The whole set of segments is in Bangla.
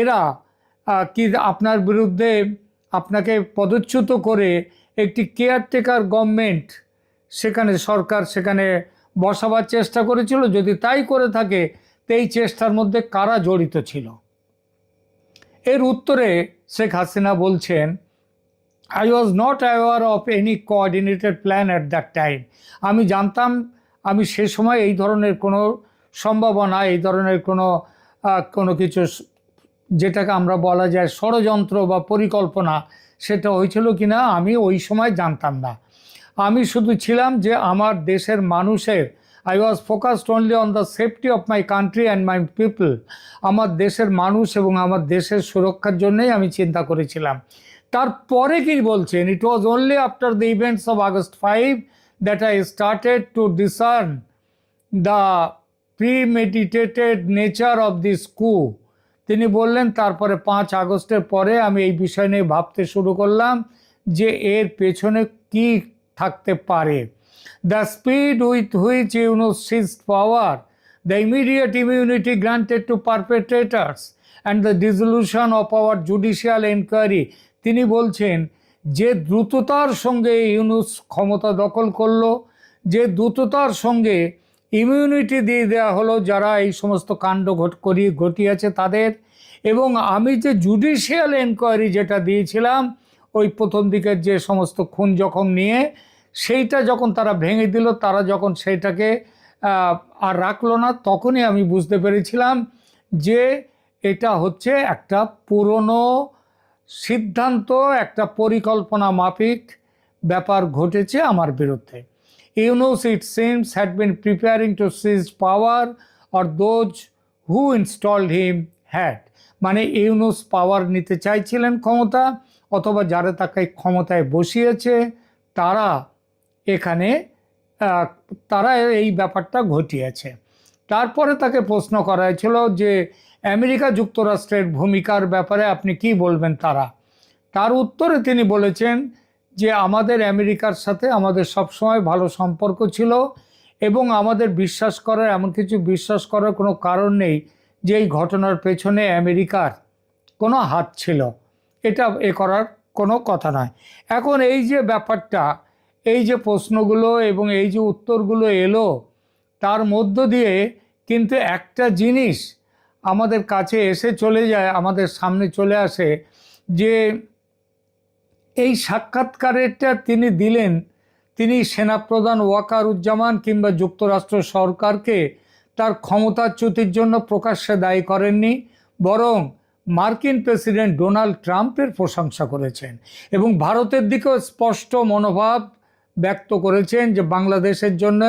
এরা কি আপনার বিরুদ্ধে আপনাকে পদচ্যুত করে একটি কেয়ারটেকার গভর্নমেন্ট সেখানে সরকার সেখানে বসাবার চেষ্টা করেছিল। যদি তাই করে থাকে এই চেষ্টার মধ্যে কারা জড়িত ছিল? এর উত্তরে শেখ হাসিনা বলছেন I was not aware of any coordinated plan at that time আমি জানতাম, আমি সে সময় এই ধরনের কোনো সম্ভাবনা, এই ধরনের কোনো কোনো কিছু যেটাকে আমরা বলা যায় ষড়যন্ত্র বা পরিকল্পনা, সেটা হয়েছিল কি না আমি ওই সময় জানতাম না। আমি শুধু ছিলাম যে আমার দেশের মানুষের I was focused only on the safety of my country and my people আমার দেশের মানুষ এবং আমার দেশের সুরক্ষার জন্যই আমি চিন্তা করেছিলাম। তারপরে কি বলছেন? It was only after the events of August five that I started to discern the premeditated nature of this coup তিনি বললেন, তারপরে পাঁচ আগস্টের পরে আমি এই বিষয় নিয়ে ভাবতে শুরু করলাম যে এর পেছনে কি থাকতে পারে। The speed with which Yunus seize power, the immediate immunity granted to perpetrators, and the dissolution of our judicial enquiry. তিনি বলছেন, যে দ্রুততার সঙ্গে ইউনুস ক্ষমতা দখল করল, যে দ্রুততার সঙ্গে ইমিউনিটি দিয়ে দেওয়া হলো যারা এই সমস্ত কাণ্ড ঘট করি ঘটিয়েছে তাদের। এবং আমি যে জুডিশিয়াল এনকোয়ারি যেটা দিয়েছিলাম, ওই প্রথম দিকের যে সমস্ত খুন জখম নিয়ে, সেইটা যখন তারা ভেঙে দিল, তারা যখন সেইটাকে আর রাখল না, তখনই আমি বুঝতে পেরেছিলাম যে এটা হচ্ছে একটা পুরনো সিদ্ধান্ত, একটা পরিকল্পনা মাফিক ব্যাপার ঘটেছে আমার বিরুদ্ধে। Yunus it seems had been preparing to seize power or those who installed him had মানে ইউনুস পাওয়ার নিতে চাইছিলেন ক্ষমতা, অথবা যারা তাকে ক্ষমতায় বসিয়েছে, তারা এখানে তারা এই ব্যাপারটা ঘটিয়েছে। তারপরে তাকে প্রশ্ন করা হয়েছিল যে, আমেরিকা যুক্তরাষ্ট্রের ভূমিকার ব্যাপারে আপনি কি বলবেন তারা? তার উত্তরে তিনি বলেছেন যে আমাদের আমেরিকার সাথে আমাদের সবসময় ভালো সম্পর্ক ছিল এবং আমাদের বিশ্বাস করার, এমন কিছু বিশ্বাস করার কোনো কারণ নেই যে এই ঘটনার পেছনে আমেরিকার কোনো হাত ছিল। এটা এ করার কোনো কথা নয়। এখন এই যে ব্যাপারটা, এই যে প্রশ্নগুলো এবং এই যে উত্তরগুলো এলো, তার মধ্য দিয়ে কিন্তু একটা জিনিস আমাদের কাছে এসে চলে যায়, আমাদের সামনে চলে আসে যে এই সাক্ষাৎকারেরটা তিনি দিলেন, তিনি সেনাপ্রধান ওয়াকারুজ্জামান কিংবা যুক্তরাষ্ট্র সরকারকে তার ক্ষমতাচ্যুতির জন্য প্রকাশ্যে দায়ী করেননি, বরং মার্কিন প্রেসিডেন্ট ডোনাল্ড ট্রাম্পের প্রশংসা করেছেন এবং ভারতের দিকেও স্পষ্ট মনোভাব ব্যক্ত করেছেন যে বাংলাদেশের জন্য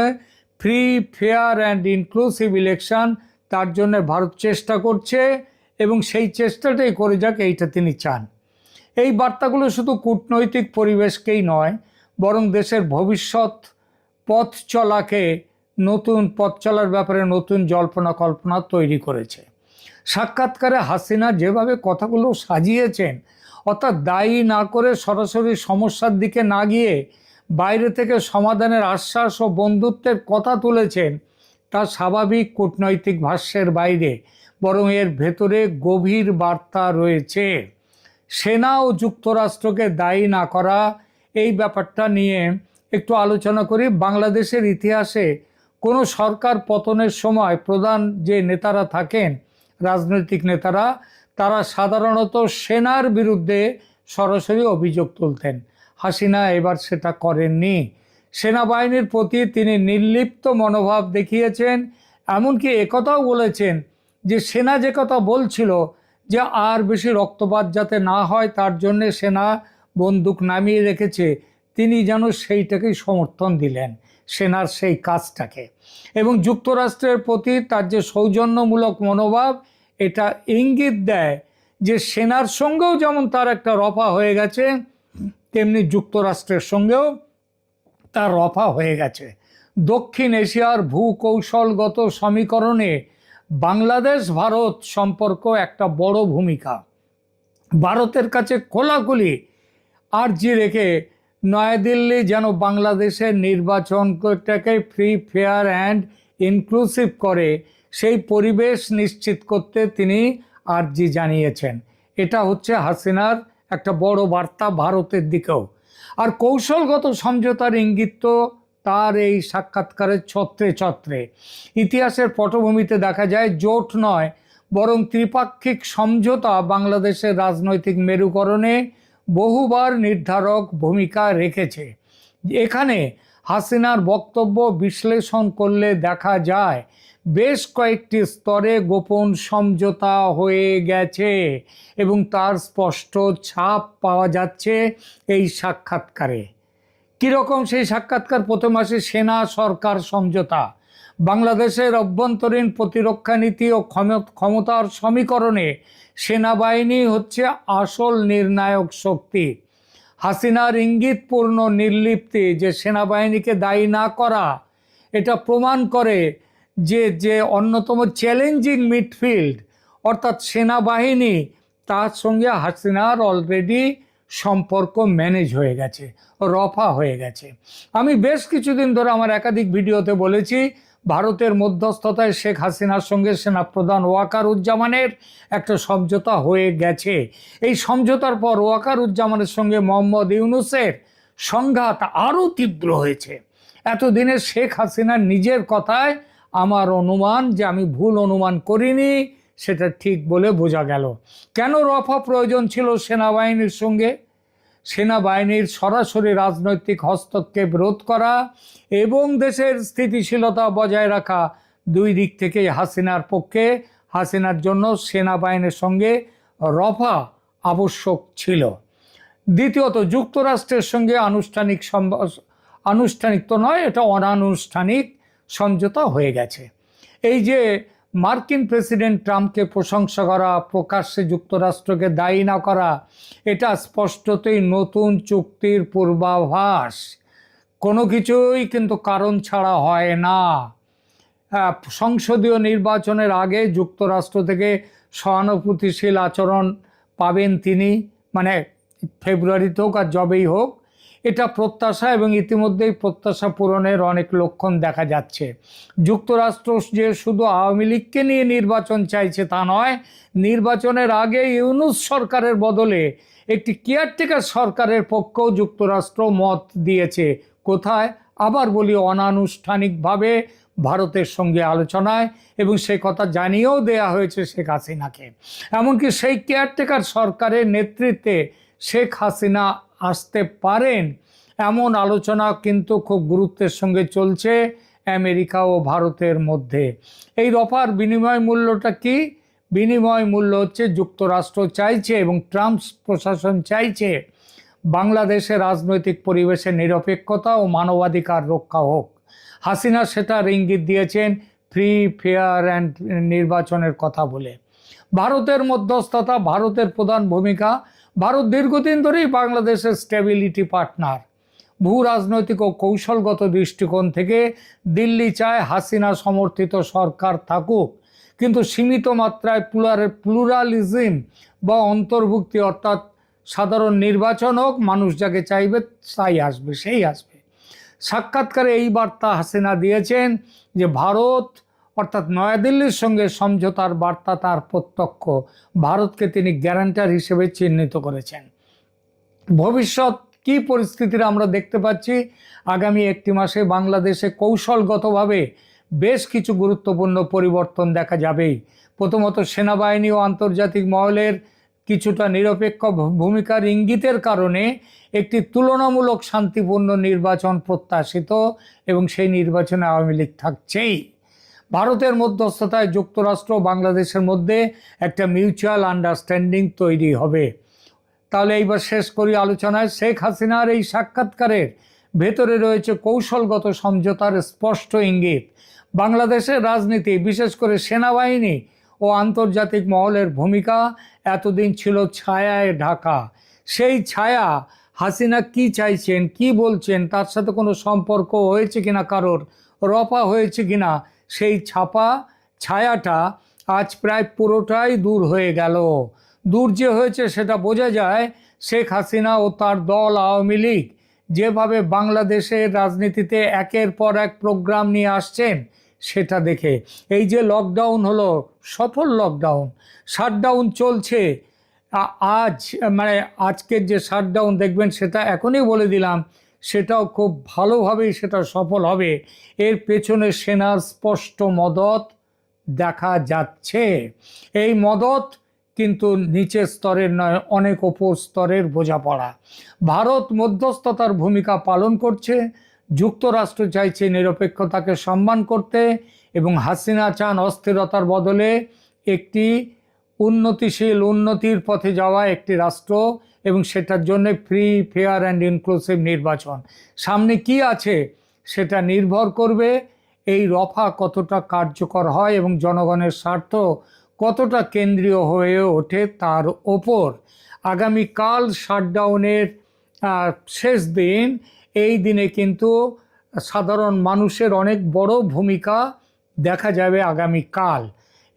free, fair and inclusive election তার জন্য ভারত চেষ্টা করছে এবং সেই চেষ্টাটাই করে যাক, এইটা তিনি চান। এই বার্তাগুলো শুধু কূটনৈতিক পরিবেশকেই নয়, বরং দেশের ভবিষ্যৎ পথ চলাকে নতুন পথ চলার ব্যাপারে নতুন জল্পনা কল্পনা তৈরি করেছে। সাক্ষাৎকারে হাসিনা যেভাবে কথাগুলো সাজিয়েছেন, অর্থাৎ দায়ী না করে সরাসরি সমস্যার দিকে না গিয়ে বাইরে থেকে সমাধানের আশ্বাস ও বন্ধুত্বের কথা তুলেছেন, তা স্বাভাবিক কূটনৈতিক ভাষ্যের বাইরে, বরং এর ভেতরে গভীর বার্তা রয়েছে। সেনা ও যুক্তরাষ্ট্রকে দায়ী না করা, এই ব্যাপারটা নিয়ে একটু আলোচনা করি। বাংলাদেশের ইতিহাসে কোনো সরকার পতনের সময় প্রধান যে নেতারা থাকেন, রাজনৈতিক নেতারা, তারা সাধারণত সেনার বিরুদ্ধে সরাসরি অভিযোগ তুলতেন। হাসিনা এবার সেটা করেননি। সেনাবাহিনীর প্রতি তিনি নির্লিপ্ত মনোভাব দেখিয়েছেন, এমনকি একথাও বলেছেন যে সেনা যে কথা বলছিল যে আর বেশি রক্তপাত যাতে না হয়, তার জন্যে সেনা বন্দুক নামিয়ে রেখেছে। তিনি যেন সেইটাকেই সমর্থন দিলেন, সেনার সেই কাজটাকে। এবং যুক্তরাষ্ট্রের প্রতি তার যে সৌজন্যমূলক মনোভাব, এটা ইঙ্গিত দেয় যে সেনার সঙ্গেও যেমন তার একটা রফা হয়ে গেছে, তেমনি যুক্তরাষ্ট্রের সঙ্গেও তার রফা হয়ে গেছে। দক্ষিণ এশিয়ার ভূকৌশলগত সমীকরণে বাংলাদেশ ভারত সম্পর্ক একটা বড় ভূমিকা। ভারতের কাছে খোলাখুলি আর্জি রেখে নয়াদিল্লি যেন বাংলাদেশের নির্বাচনটাকে ফ্রি ফেয়ার অ্যান্ড ইনক্লুসিভ করে, সেই পরিবেশ নিশ্চিত করতে তিনি আর্জি জানিয়েছেন। এটা হচ্ছে হাসিনার একটা বড় বার্তা ভারতের দিকেও। আর কৌশলগত সমঝোতার ইঙ্গিত তো তার এই সাক্ষাৎকারের ছত্রে ছত্রে। ইতিহাসের পটভূমিতে দেখা যায়, জোট নয়, বরং ত্রিপাক্ষিক সমঝোতা বাংলাদেশের রাজনৈতিক মেরুকরণে বহুবার নির্ধারক ভূমিকা রেখেছে। এখানে হাসিনার বক্তব্য বিশ্লেষণ করলে দেখা যায়, বেশ কয়েকটি স্তরে গোপন সমঝোতা হয়ে গেছে এবং তার স্পষ্ট ছাপ পাওয়া যাচ্ছে এই সাক্ষাৎকারে। কীরকম সেই সাক্ষাৎকার? প্রথম আসে সেনা, সরকার, সমঝোতা। বাংলাদেশের অভ্যন্তরীণ প্রতিরক্ষা নীতি ও ক্ষম- ক্ষমতার সমীকরণে সেনাবাহিনী হচ্ছে আসল নির্ণায়ক শক্তি। হাসিনার ইঙ্গিতপূর্ণ নির্লিপ্তি যে সেনাবাহিনীকে দায়ী না করা, এটা প্রমাণ করে যে যে অন্যতম চ্যালেঞ্জিং মিডফিল্ড, অর্থাৎ সেনাবাহিনী, তার সঙ্গে হাসিনার অলরেডি সম্পর্ক ম্যানেজ হয়ে গেছে, রফা হয়ে গেছে। আমি বেশ কিছুদিন ধরে আমার একাধিক ভিডিওতে বলেছি, ভারতের মধ্যস্থতায় শেখ হাসিনার সঙ্গে সেনাপ্রধান ওয়াকারুজ্জামানের একটা সমঝোতা হয়ে গেছে। এই সমঝোতার পর ওয়াকারুজ্জামানের সঙ্গে মোহাম্মদ ইউনুসের সংঘাত আরও তীব্র হয়েছে। এতদিনে শেখ হাসিনার নিজের কথায় আমার অনুমান যে আমি ভুল অনুমান করিনি সেটা ঠিক বলে বোঝা গেল। কেন রফা প্রয়োজন ছিল সেনাবাহিনীর সঙ্গে? সেনাবাহিনীর সরাসরি রাজনৈতিক হস্তক্ষেপ রোধ করা এবং দেশের স্থিতিশীলতা বজায় রাখা দুই দিক থেকেই হাসিনার পক্ষে, হাসিনার জন্য সেনাবাহিনীর সঙ্গে রফা আবশ্যক ছিল। দ্বিতীয়ত, যুক্তরাষ্ট্রের সঙ্গে আনুষ্ঠানিক আনুষ্ঠানিক তো নয়, এটা অনানুষ্ঠানিক সমঝোতা হয়ে গেছে। এই যে মার্কিন প্রেসিডেন্ট ট্রাম্পকে প্রশংসা করা, প্রকাশ্যে যুক্তরাষ্ট্রকে দায়ী না করা, এটা স্পষ্টতই নতুন চুক্তির পূর্বাভাস। কোনো কিছুই কিন্তু কারণ ছাড়া হয় না। সংসদীয় নির্বাচনের আগে যুক্তরাষ্ট্র থেকে সহানুভূতিশীল আচরণ পাবেন তিনি মানে ফেব্রুয়ারিতে হোক আর যবেই হোক এটা প্রত্যাশা এবং ইতিমধ্যেই প্রত্যাশা পূরণের অনেক লক্ষণ দেখা যাচ্ছে। যুক্তরাষ্ট্র যে শুধু আওয়ামী লীগকে নিয়ে নির্বাচন চাইছে তা নয়, নির্বাচনের আগে ইউনুস সরকারের বদলে একটি কেয়ারটেকার সরকারের পক্ষেও যুক্তরাষ্ট্র মত দিয়েছে। কোথায়? আবার বলি, অনানুষ্ঠানিকভাবে ভারতের সঙ্গে আলোচনায় এবং সে কথা জানিয়েও দেয়া হয়েছে শেখ হাসিনাকে। এমনকি সেই কেয়ারটেকার সরকারের নেতৃত্বে শেখ হাসিনা আসতে পারেন। এমন আলোচনা কিন্তু খুব গুরুত্বের সঙ্গে চলছে আমেরিকা ও ভারতের মধ্যে। এই রফার বিনিময় মূল্যটা কি? বিনিময় মূল্য হচ্ছে যুক্তরাষ্ট্র চাইছে এবং ট্রাম্প প্রশাসন চাইছে বাংলাদেশের রাজনৈতিক পরিবেশে নিরপেক্ষতা ও মানবাধিকার রক্ষা হোক। হাসিনা সেটার ইঙ্গিত দিয়েছেন ফ্রি, ফেয়ার অ্যান্ড নির্বাচনের কথা বলে। ভারতের মধ্যস্থতা ভারতের প্রধান ভূমিকা ভারত দীর্ঘদিন ধরেই বাংলাদেশের স্টেবিলিটি পার্টনার ভূ রাজনৈতিক ও কৌশলগত দৃষ্টিকোণ থেকে দিল্লি চায় হাসিনা সমর্থিত সরকার থাকুক, কিন্তু সীমিত মাত্রায় প্লুরার প্লুরালিজম বা অন্তর্ভুক্তি অর্থাৎ সাধারণ নির্বাচন হোক, মানুষ যাকে চাইবে তাই আসবে, সেই আসবে। সাক্ষাৎকারে এই বার্তা হাসিনা দিয়েছেন যে ভারত অর্থাৎ নয়াদিল্লির সঙ্গে সমঝোতার বার্তা তার প্রত্যক্ষ, ভারতকে তিনি গ্যারান্টার হিসেবে চিহ্নিত করেছেন। ভবিষ্যৎ কী পরিস্থিতির আমরা দেখতে পাচ্ছি? আগামী একটি মাসে বাংলাদেশে কৌশলগতভাবে বেশ কিছু গুরুত্বপূর্ণ পরিবর্তন দেখা যাবেই। প্রথমত সেনাবাহিনী ও আন্তর্জাতিক মহলের কিছুটা নিরপেক্ষ ভূমিকার ইঙ্গিতের কারণে একটি তুলনামূলক শান্তিপূর্ণ নির্বাচন প্রত্যাশিত এবং সেই নির্বাচনে আওয়ামী লীগ থাকছেই। ভারতের মধ্যস্থতায় যুক্তরাষ্ট্র বাংলাদেশের মধ্যে একটা মিউচুয়াল আন্ডারস্ট্যান্ডিং তৈরি হবে। তাহলে এইবার শেষ করি আলোচনায়। শেখ হাসিনার এই সাক্ষাৎকারের ভেতরে রয়েছে কৌশলগত সমঝোতার স্পষ্ট ইঙ্গিত। বাংলাদেশের রাজনীতি, বিশেষ করে সেনাবাহিনী ও আন্তর্জাতিক মহলের ভূমিকা এতদিন ছিল ছায়ায় ঢাকা। সেই ছায়া হাসিনা কি চাইছেন, কি বলছেন, তার সাথে কোনো সম্পর্ক হয়েছে কিনা, কারোর রফা হয়েছে কিনা সেই ছাপা ছায়াটা আজ প্রায় পুরোটাই দূর হয়ে গেল। দূর যে হয়েছে সেটা বোঝা যায় শেখ হাসিনা ও তার দল আওয়ামী লীগ যেভাবে বাংলাদেশের রাজনীতিতে একের পর এক প্রোগ্রাম নিয়ে আসছেন সেটা দেখে। এই যে লকডাউন হলো, সফল লকডাউন শাটডাউন চলছে। আজ মানে আজকের যে শাটডাউন দেখবেন সেটা এখনই বলে দিলাম। সেটাও খুব ভালোভাবেই সেটা সফল হবে। এর পেছনে সেনার স্পষ্ট মদত দেখা যাচ্ছে। এই মদত কিন্তু নিচের স্তরের নয়, অনেক ওপর স্তরের বোঝাপড়া। ভারত মধ্যস্থতার ভূমিকা পালন করছে, যুক্তরাষ্ট্র চাইছে নিরপেক্ষতাকে সম্মান করতে এবং হাসিনা চান অস্থিরতার বদলে একটি উন্নতিশীল উন্নতির পথে যাওয়া একটি রাষ্ট্র এবং সেটার জন্য ফ্রি ফেয়ার অ্যান্ড ইনক্লুসিভ নির্বাচন। সামনে কি আছে সেটা নির্ভর করবে এই রফা কতটা কার্যকর হয় এবং জনগণের স্বার্থ কতটা কেন্দ্রীয় হয়ে ওঠে তার ওপর। আগামীকাল শাটডাউনের শেষ দিন, এই দিনে কিন্তু সাধারণ মানুষের অনেক বড় ভূমিকা দেখা যাবে আগামীকাল।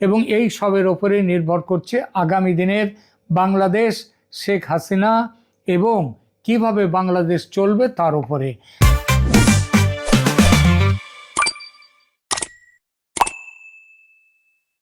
এবং এই সবের ওপরে নির্ভর করছে আগামী দিনের বাংলাদেশ শেখ হাসিনা এবং কীভাবে বাংলাদেশ চলবে তার উপরে।